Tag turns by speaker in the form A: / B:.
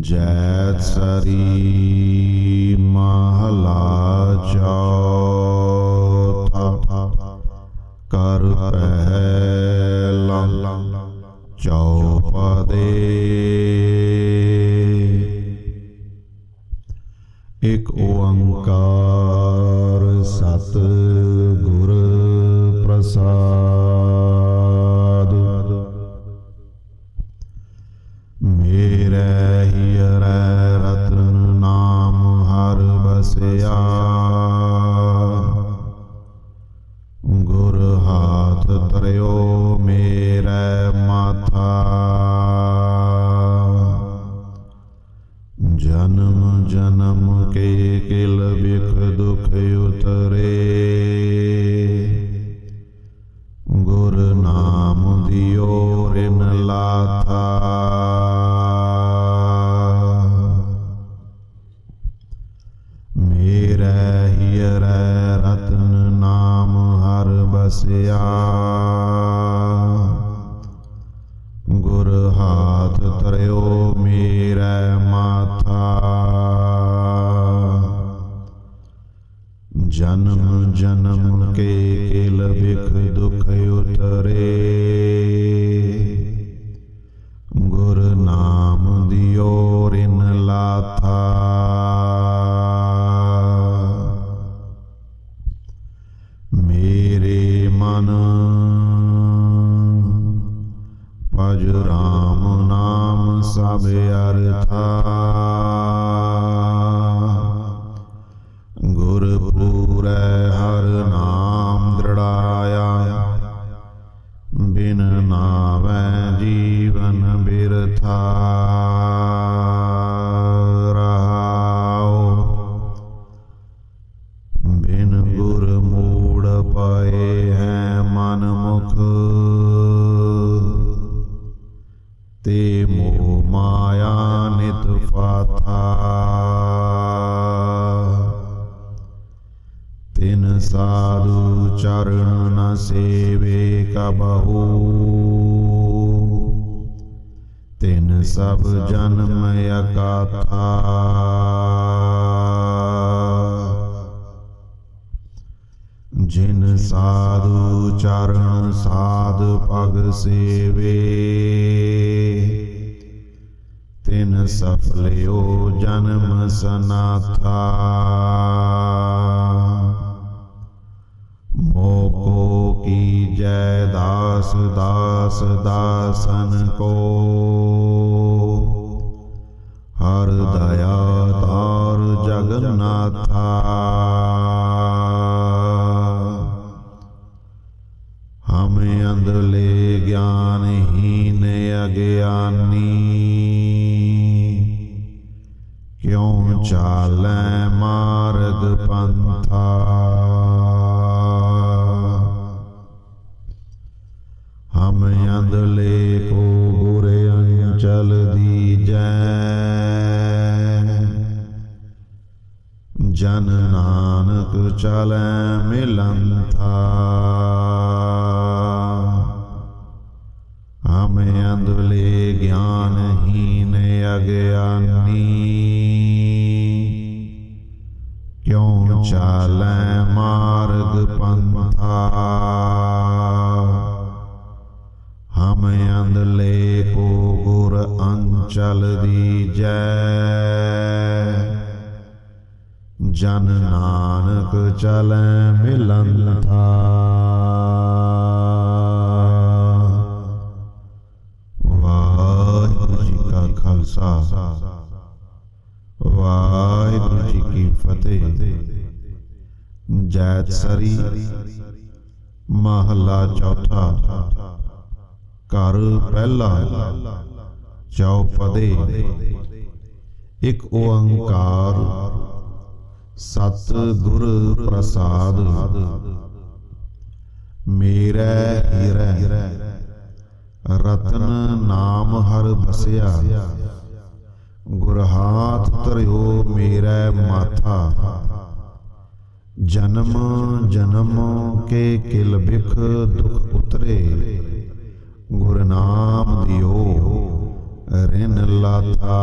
A: ਜੈ ਸਰੀ ਮਹਲਾ ਚੌਥਾ ਇਕ ਓੰਕਾਰ ਸਤ ਗੁਰ ਪ੍ਰਸਾਦ। ਮੇਰੇ ਹੀਰੈ ਰਤਨ ਨਾਮ ਹਰ ਬਸਿਆ ਗੁਰ ਹਾਥ ਤਰਿਓ ਜਨਮ ਜਨਮ ਕੇ ਕਿਲ ਬਿਖ ਦੁਖ ਉਤਰੇ। ਗੁਰ ਨਾਮ ਦਿਓ ਰਿਨ ਲਾਥਾ। ਮੇਰੇ ਹੀਰੈ ਰਤਨ ਨਾਮ ਹਰ ਬਸਿਆ। ਗੁਰ ਹਾਥ ਤਰਿਓ ਮੇਰੇ ਮਾਥਾ। ਜਨਮ ਜਨਮ ਕੇ ਕਿਲ ਬਿਖ ਦੁਖ ਉਤਰੇ। ਗੁਰ ਨਾਮ ਦਿਓ ਰਿਨ ਲਾਥਾ। ਮੇਰੇ ਮਨ ਭਜ ਰਾਮ ਨਾਮ ਸਭ ਅਰਥਾ। ਬਿਰਥਾ ਰਹਾਉ ਬਿਨ ਗੁਰ ਮੂੜ ਪਏ ਹੈ ਮਨ ਮੁਖ। ਤੇ ਮੋਹ ਮਾਇਆ ਨਿਤ ਫਾਥਾ। ਤਿਨ ਸਾਧੂ ਚਰਨ ਨ ਸੇਵੇ ਕਬਹੂ ਤਿਨ ਸਭ ਜਨਮ ਅਕਾਥਾ ਜਿਨ ਸਾਧੂ ਚਰਨ ਸਾਧ ਪਗ ਸੇਵੇ। ਤਿਨ ਸਫਲਿਓ ਜਨਮ ਸਨਾਥਾ। ਮੋਕੋ ਕੀ ਜੈ ਦਾਸ ਦਾਸ ਦਾਸਨ ਕੋ। ਹਮ ਅੰਧਲੇ ਗਿਆਨਹੀਨ ਅਗਿਆਨੀ। ਕਿਉ ਚਾਲੈ ਮਾਰਗ ਪੰਥਾ? ਹਮ ਅੰਧਲੇ ਕੋ ਗੁਰ ਅੰਚਲ ਦੀਜੈ ਜਨ ਨਾਨਕ ਚਲੈ ਮਿਲੰਥਾ ਹਮ ਅੰਧਲੇ ਗਿਆਨਹੀਨ ਅਗਿਆਨੀ। ਕਿਉ ਚਾਲੈ ਮਾਰਗ ਪੰਥਾ। ਹਮ ਅੰਧਲੇ ਕੋ ਗੁਰ ਅੰਚਲ ਦੀਜੈ ਜਨ ਨਾਨਕ ਚਲੈ ਮਿਲੰਥਾ ਵਾਹਿਗੁਰੂ ਜੀ ਕਾ ਖਾਲਸਾ। ਵਾਹਿਗੁਰੂ ਜੀ ਕੀ ਫਤਿਹ। ਜੈਤ ਸਰੀ ਮਹਲਾ ਚੌਥਾ। ਘਰ ਪਹਿਲਾ ਚੌਪਦੇ। ਇੱਕ ਓੰਕਾਰ ਸਤ ਗੁਰ ਪ੍ਰਸਾਦ। ਮੇਰੇ ਹੀਰੇ, ਰਤਨ ਨਾਮ ਹਰ ਬਸਿਆ ਗੁਰ ਹਾਥ ਧਰਿਓ ਮੇਰਾ ਮਾਥਾ। ਜਨਮ ਜਨਮ ਕੇ ਕਿਲ ਬਿਖ ਦੁਖ ਉਤਰੇ। ਗੁਰ ਨਾਮ ਦਿਓ, ਰਿਨ ਲਾਥਾ।